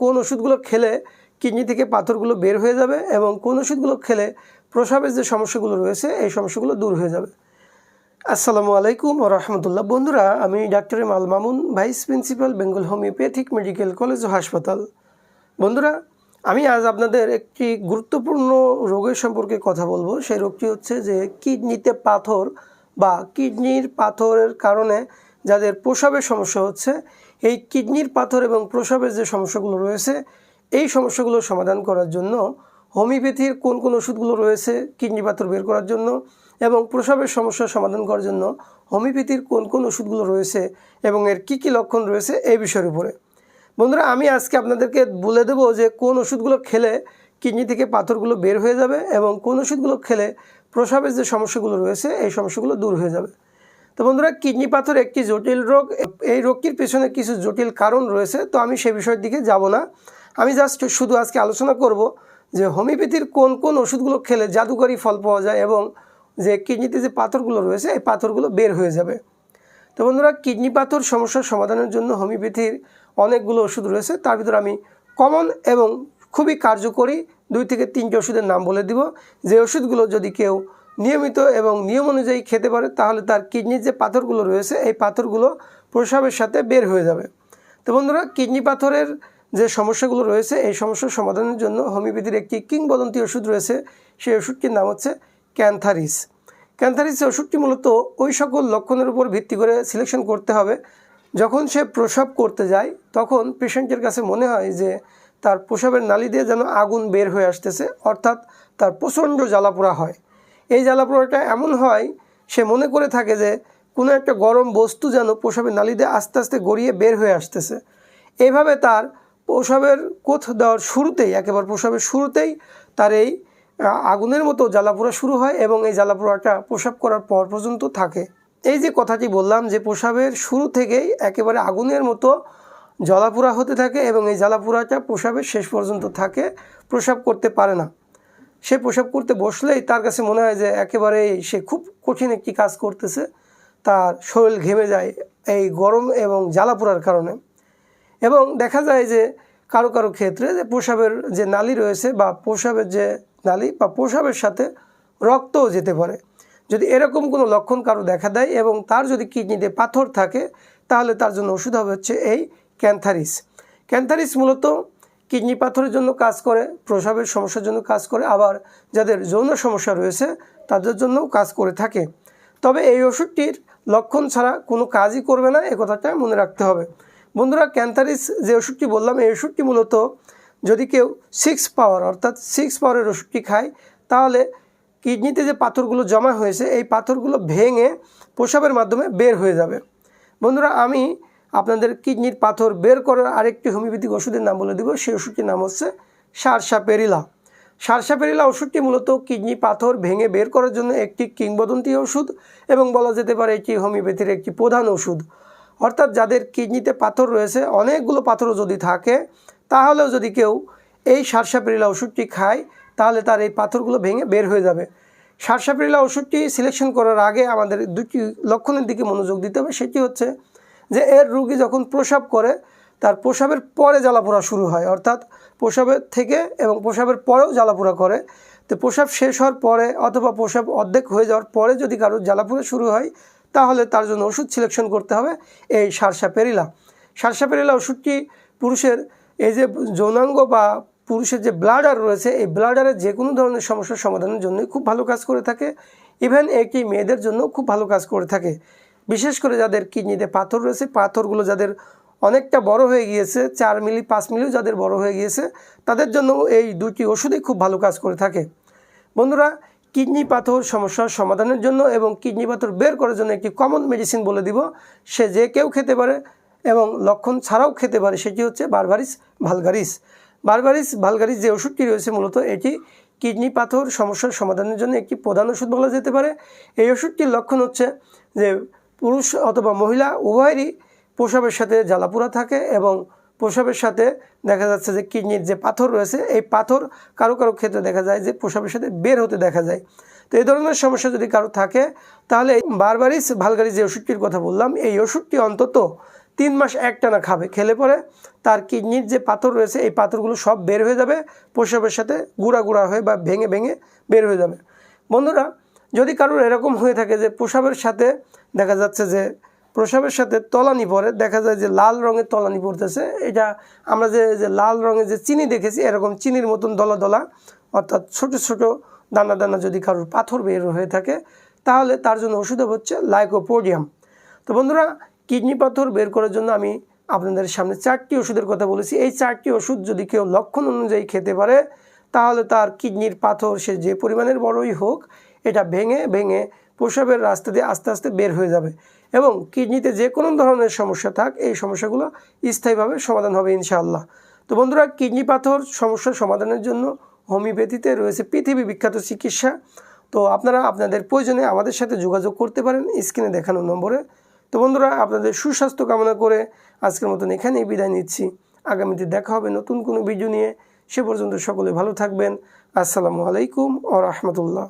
কোন ওষুধগুলো খেলে কিডনি থেকে পাথরগুলো বের হয়ে যাবে এবং কোন ওষুধগুলো খেলে প্রসাবের যে সমস্যাগুলো রয়েছে, এই সমস্যাগুলো দূর হয়ে যাবে। আসসালামু আলাইকুম ও রহমতুল্লাহ। বন্ধুরা, আমি ডাক্তার মাল Mamun, vice principal, Bengal homoeopathic medical college ও হাসপাতাল। বন্ধুরা, আমি আজ আপনাদের একটি গুরুত্বপূর্ণ রোগের সম্পর্কে কথা বলব। সেই রোগটি হচ্ছে যে কিডনিতে পাথর বা কিডনির পাথরের কারণে যাদের প্রসাবের সমস্যা হচ্ছে এই কিডনির পাথর এবং প্রসাবের যে সমস্যাগুলো রয়েছে, এই সমস্যাগুলো সমাধান করার জন্য হোমিওপ্যাথির কোন কোন ওষুধগুলো রয়েছে কিডনি পাথর বের করার জন্য এবং প্রসাবের সমস্যা সমাধান করার জন্য হোমিওপ্যাথির কোন কোন ওষুধগুলো রয়েছে এবং এর কী কী লক্ষণ রয়েছে এই বিষয়ের উপরে। বন্ধুরা, আমি আজকে আপনাদেরকে বলে দেবো যে কোন ওষুধগুলো খেলে কিডনি থেকে পাথরগুলো বের হয়ে যাবে এবং কোন ওষুধগুলো খেলে প্রসাবের যে সমস্যাগুলো রয়েছে, এই সমস্যাগুলো দূর হয়ে যাবে। তো বন্ধুরা, কিডনি পাথর একটি জটিল রোগ। এই রোগটির পেছনে কিছু জটিল কারণ রয়েছে, তো আমি সে বিষয়ের দিকে যাব না। আমি জাস্ট শুধু আজকে আলোচনা করব যে হোমিওপ্যাথির কোন কোন ওষুধগুলো খেলে জাদুকরী ফল পাওয়া যায় এবং যে কিডনিতে যে পাথরগুলো রয়েছে, এই পাথরগুলো বের হয়ে যাবে। তো বন্ধুরা, কিডনি পাথর সমস্যার সমাধানের জন্য হোমিওপ্যাথির অনেকগুলো ওষুধ রয়েছে, তার ভিতরে আমি কমন এবং খুবই কার্যকরী দুই থেকে তিনটে ওষুধের নাম বলে দিব। যে ওষুধগুলো যদি কেউ নিয়মিত এবং নিয়ম অনুযায়ী খেতে পারে, তাহলে তার কিডনির যে পাথরগুলো রয়েছে, এই পাথরগুলো প্রসাবের সাথে বের হয়ে যাবে। তো বন্ধুরা, কিডনি পাথরের যে সমস্যাগুলো রয়েছে, এই সমস্যার সমাধানের জন্য হোমিওপ্যাথির একটি কিংবদন্তি ওষুধ রয়েছে, সেই ওষুধটির নাম হচ্ছে ক্যান্থারিস। ক্যান্থারিস ওষুধটি মূলত ওই সকল লক্ষণের উপর ভিত্তি করে সিলেকশন করতে হবে। যখন সে প্রসাব করতে যায়, তখন পেশেন্টের কাছে মনে হয় যে তার প্রসাবের নালি দিয়ে যেন আগুন বের হয়ে আসতেছে, অর্থাৎ তার প্রচণ্ড জ্বালাপোড়া হয়। এই জ্বালা জ্বালাপোড়াটা এমন হয়, সে মনে করে থাকে যে কোনো একটা গরম বস্তু যেন প্রসবের নালি দিয়ে আস্তে আস্তে গড়িয়ে বের হয়ে আসতেছে। এইভাবে তার প্রসবের কোথ দেওয়ার শুরুতেই, একেবারে প্রসবের শুরুতেই তার এই আগুনের মতো জ্বালাপোড়া শুরু হয় এবং এই জ্বালাপোড়াটা প্রসাব করার পর পর্যন্ত থাকে। এই যে কথাটি বললাম যে প্রসাবের শুরু থেকেই একেবারে আগুনের মতো জ্বালাপোড়া হতে থাকে এবং এই জ্বালাপোড়াটা প্রসাবের শেষ পর্যন্ত থাকে, প্রসাব করতে পারে না। সে প্রসাব করতে বসলেই তার কাছে মনে হয় যে একেবারেই সে খুব কঠিন একটি কাজ করতেছে। তার শরীর ঘেমে যায় এই গরম এবং জ্বালাপোড়ার কারণে। এবং দেখা যায় যে কারও কারও ক্ষেত্রে যে প্রসাবের যে নালি রয়েছে বা প্রসাবের যে নালি বা প্রসাবের সাথে রক্তও যেতে পারে। যদি এরকম কোনো লক্ষণ কারও দেখা দেয় এবং তার যদি কিডনিতে পাথর থাকে, তাহলে তার জন্য ওষুধ হবে হচ্ছে এই ক্যান্থারিস। ক্যান্থারিস মূলত কিডনি পাথরের জন্য কাজ করে, প্রসাবের সমস্যার জন্য কাজ করে, আবার যাদের যৌন সমস্যা রয়েছে তাদের জন্যও কাজ করে থাকে। তবে এই ওষুধটির লক্ষণ ছাড়া কোনো কাজই করবে না, এ কথাটা মনে রাখতে হবে। বন্ধুরা, ক্যান্থারিস যে ওষুধটি বললাম, এই ওষুধটি মূলত যদি কেউ সিক্স পাওয়ার অর্থাৎ সিক্স পাওয়ারের ওষুধটি খায়, তাহলে কিডনিতে যে পাথরগুলো জমা হয়েছে, এই পাথরগুলো ভেঙে প্রসাবের মাধ্যমে বের হয়ে যাবে। বন্ধুরা, আমি আপনাদের কিডনির পাথর বের করার আরেকটি হোমিওপ্যাথিক ওষুধের নাম বলে দিব, সেই ওষুধটির নাম হচ্ছে সারসাপেরিলা। সারসাপেরিলা ওষুধটি মূলত কিডনি পাথর ভেঙে বের করার জন্য একটি কিংবদন্তি ওষুধ এবং বলা যেতে পারে এটি হোমিওপ্যাথির একটি প্রধান ওষুধ। অর্থাৎ যাদের কিডনিতে পাথর রয়েছে, অনেকগুলো পাথরও যদি থাকে, তাহলেও যদি কেউ এই সারসাপেরিলা ওষুধটি খায়, তাহলে তার এই পাথরগুলো ভেঙে বের হয়ে যাবে। সারসাপেরিলা ওষুধটি সিলেকশন করার আগে আমাদের দুটি লক্ষণের দিকে মনোযোগ দিতে হবে, সেটি হচ্ছে যে এর রুগী যখন প্রসাব করে, তার প্রসাবের পরে জ্বালাপোড়া শুরু হয়। অর্থাৎ প্রসাবের থেকে এবং প্রসাবের পরেও জ্বালাপোড়া করে। তো প্রসাব শেষ হওয়ার পরে অথবা প্রসাব অর্ধেক হয়ে যাওয়ার পরে যদি কারোর জ্বালাপোড়া শুরু হয়, তাহলে তার জন্য ওষুধ সিলেকশন করতে হবে এই সারসাপেরিলা। সারসাপেরিলা ওষুধটি পুরুষের এই যে যৌনাঙ্গ বা পুরুষের যে ব্লাডার রয়েছে, এই ব্লাডারের যে কোনো ধরনের সমস্যার সমাধানের জন্যই খুব ভালো কাজ করে থাকে। ইভেন এটি মেয়েদের জন্য খুব ভালো কাজ করে থাকে। বিশেষ করে যাদের কিডনিতে পাথর রয়েছে, পাথরগুলো যাদের অনেকটা বড় হয়ে গিয়েছে, চার মিলি, পাঁচ মিলিও যাদের বড় হয়ে গিয়েছে, তাদের জন্য এই দুটি ওষুধই খুব ভালো কাজ করে থাকে। বন্ধুরা, কিডনি পাথর সমস্যার সমাধানের জন্য এবং কিডনি পাথর বের করার জন্য একটি কমন মেডিসিন বলে দিব। সে যে কেউ খেতে পারে এবং লক্ষণ ছাড়াও খেতে পারে, সেটি হচ্ছে বারবারিস ভালগারিস বারবারিস ভালগারিস যে ওষুধটি রয়েছে মূলত, এটি কিডনি পাথর সমস্যার সমাধানের জন্য একটি প্রধান ওষুধ বলা যেতে পারে। এই ওষুধটির লক্ষণ হচ্ছে যে পুরুষ অথবা মহিলা, উভয়েরই প্রসাবের সাথে জ্বালাপুরা থাকে এবং প্রসাবের সাথে দেখা যাচ্ছে যে কিডনির যে পাথর রয়েছে, এই পাথর কারও কারও ক্ষেত্রে দেখা যায় যে প্রসাবের সাথে বের হতে দেখা যায়। তো এই ধরনের সমস্যা যদি কারও থাকে, তাহলে বারবারিস ভালগারি যে ওষুধটির কথা বললাম, এই ওষুধটি অন্তত তিন মাস একটানা খাবে, খেলে পরে তার কিডনির যে পাথর রয়েছে, এই পাথরগুলো সব বের হয়ে যাবে, প্রসাবের সাথে গুঁড়া গুঁড়া হয়ে বা ভেঙে ভেঙে বের হয়ে যাবে। বন্ধুরা যদি কারোর এরকম হয়ে থাকে যে প্রসাবের সাথে দেখা যাচ্ছে যে প্রসাবের সাথে তলানি পড়ে দেখা যায় যে লাল রঙের তলানি পড়তেছে। এটা আমরা যে যে লাল রঙের যে চিনি দেখেছি, এরকম চিনির মতন দলা দলা, অর্থাৎ ছোট ছোট দানা দানা যদি কারোর পাথর বের হয়ে থাকে, তাহলে তার জন্য ওষুধ হচ্ছে লাইকোপোডিয়াম। তো বন্ধুরা, কিডনি পাথর বের করার জন্য আমি আপনাদের সামনে চারটি ওষুধের কথা বলেছি। এই চারটি ওষুধ যদি কেউ লক্ষণ অনুযায়ী খেতে পারে, তাহলে তার কিডনির পাথর সে যে পরিমাণের বড়ই হোক এটা ভেঙে ভেঙে প্রসাবের রাস্তা দিয়ে আস্তে আস্তে বের হয়ে যাবে এবং কিডনিতে যে কোনো ধরনের সমস্যা থাক, এই সমস্যাগুলো স্থায়ীভাবে সমাধান হবে ইনশাআল্লাহ। তো বন্ধুরা, কিডনি পাথর সমস্যা সমাধানের জন্য হোমিওপ্যাথিতে রয়েছে পৃথিবী বিখ্যাত চিকিৎসা। তো আপনারা আপনাদের প্রয়োজনে আমাদের সাথে যোগাযোগ করতে পারেন, স্ক্রিনে দেখানো নম্বরে। তো বন্ধুরা, আপনাদের সুস্বাস্থ্য কামনা করে আজকের মতন এখানেই বিদায় নিচ্ছি। আগামীতে দেখা হবে নতুন কোনো ভিডিও নিয়ে। সে পর্যন্ত সকলে ভালো থাকবেন। আসসালামু আলাইকুম ও রহমতুল্লাহ।